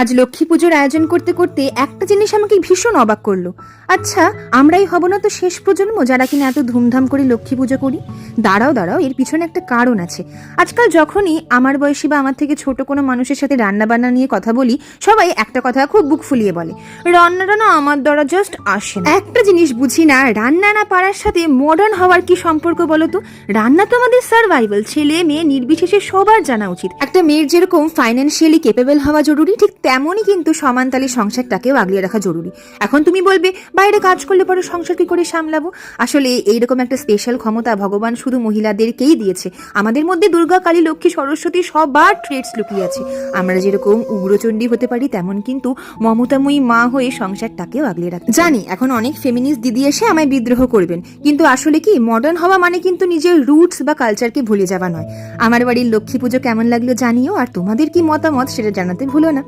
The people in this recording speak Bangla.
আজ লক্ষ্মী পুজোর আয়োজন করতে করতে একটা জিনিস আমাকে ভীষণ অবাক করল। আচ্ছা আমরাই হব না তো শেষ প্রজন্ম যারা কিনা এত ধুমধাম করে লক্ষ্মী পুজো করি? দাঁড়াও দাঁড়াও, এর পিছনে একটা কারণ আছে। আজকাল যখনই আমার বয়সী বা আমার থেকে ছোট কোনো মানুষের সাথে রান্না বান্না নিয়ে কথা বলি, সবাই একটা কথা খুব বুক ফুলিয়ে বলে রান্নাটা না আমার দ্বারা জাস্ট আসে না। একটা জিনিস বুঝি না, রান্না না পারার সাথে মডার্ন হওয়ার কি সম্পর্ক বলো তো? রান্না তো আমাদের সার্ভাইভাল ছেলে, মেয়ে, নির্বিশেষে সবার জানা উচিত। একটা মেয়ের যেরকম ফাইন্যান্সিয়ালি কেপেবল হওয়া জরুরি, ঠিক তেমনই কিন্তু সমানতালে সংসারটাকেও আগলিয়ে রাখা জরুরি। এখন তুমি বলবে, বাইরে কাজ করলে পরে সংসার কি করে সামলাবো? আসলে এইরকম একটা স্পেশাল ক্ষমতা ভগবান শুধু মহিলাদেরকেই দিয়েছে। আমাদের মধ্যে দুর্গা, কালী, লক্ষ্মী, সরস্বতী সবার ট্রেডস লুকিয়ে আছে। আমরা যেরকম উগ্রচণ্ডী হতে পারি, তেমন কিন্তু মমতাময়ী মা হয়ে সংসারটাকেও আগলিয়ে রাখতে জানি, এখন অনেক ফেমিনিস্ট দিদি এসে আমায় বিদ্রোহ করবেন। কিন্তু আসলে কি মডার্ন হওয়া মানে কিন্তু নিজের রুটস বা কালচারকে ভুলে যাওয়া নয়। আমার বাড়ির লক্ষ্মী পুজো কেমন লাগল জানিও, আর তোমাদের কি মতামত সেটা জানাতে ভুলো না।